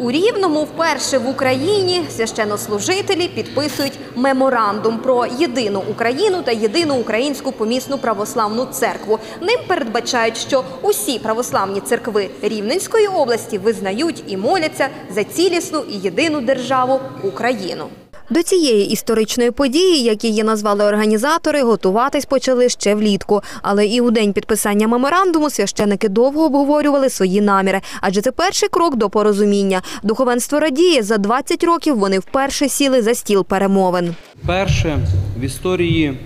У Рівному вперше в Україні священнослужителі підписують меморандум про єдину Україну та єдину українську помісну православну церкву. Ним передбачають, що усі православні церкви Рівненської області визнають і моляться за цілісну і єдину державу Україну. До цієї історичної події, як її назвали організатори, готуватись почали ще влітку. Але і у день підписання меморандуму священики довго обговорювали свої наміри, адже це перший крок до порозуміння. Духовенство радіє за 20 років. Вони вперше сіли за стіл перемовин. Перше в історії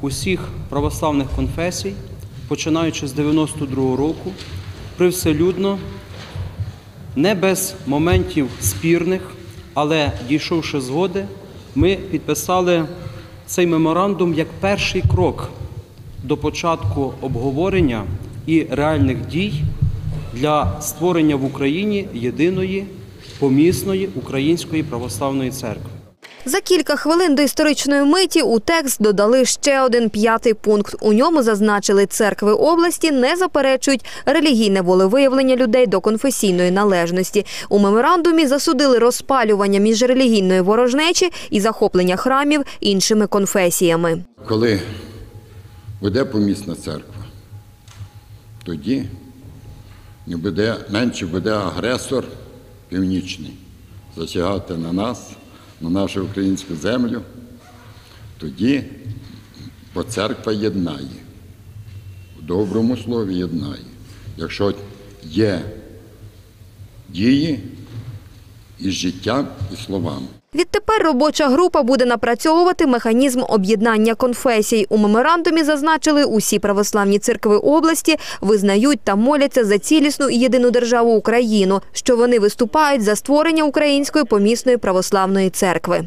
усіх православних конфесій, починаючи з 92-го року, привселюдно, не без моментів спірних, але дійшовши згоди, ми підписали цей меморандум як перший крок до початку обговорення і реальних дій для створення в Україні єдиної помісної української православної церкви. За кілька хвилин до історичної миті у текст додали ще один п'ятий пункт. У ньому зазначили, церкви області не заперечують релігійне волевиявлення людей до конфесійної належності. У меморандумі засудили розпалювання міжрелігійної ворожнечі і захоплення храмів іншими конфесіями. Коли буде помісна церква, тоді не буде, менше буде агресор північний засягати на нас, на нашу українську землю. Тоді бо церква єднає. В доброму слові єднає. Якщо є дії із життям і словами. Відтепер робоча група буде напрацьовувати механізм об'єднання конфесій. У меморандумі зазначили, усі православні церкви області визнають та моляться за цілісну і єдину державу Україну, що вони виступають за створення української помісної православної церкви.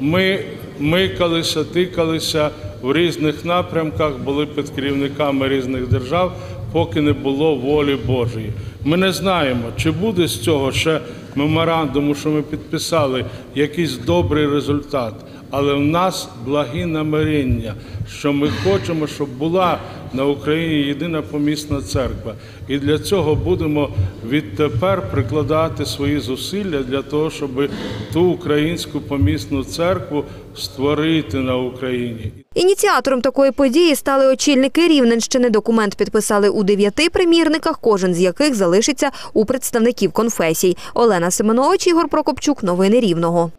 Ми микалися, тикалися в різних напрямках, були під керівниками різних держав, поки не було волі Божої. Ми не знаємо, чи буде з цього ще меморандуму, що ми підписали, якийсь добрий результат. Але в нас благі намирення, що ми хочемо, щоб була на Україні єдина помісна церква. І для цього будемо відтепер прикладати свої зусилля для того, щоб ту українську помісну церкву створити на Україні. Ініціатором такої події стали очільники Рівненщини. Документ підписали у дев'яти примірниках, кожен з яких залишиться у представників конфесій. Олена Семенович, Ігор Прокопчук. Новини Рівного.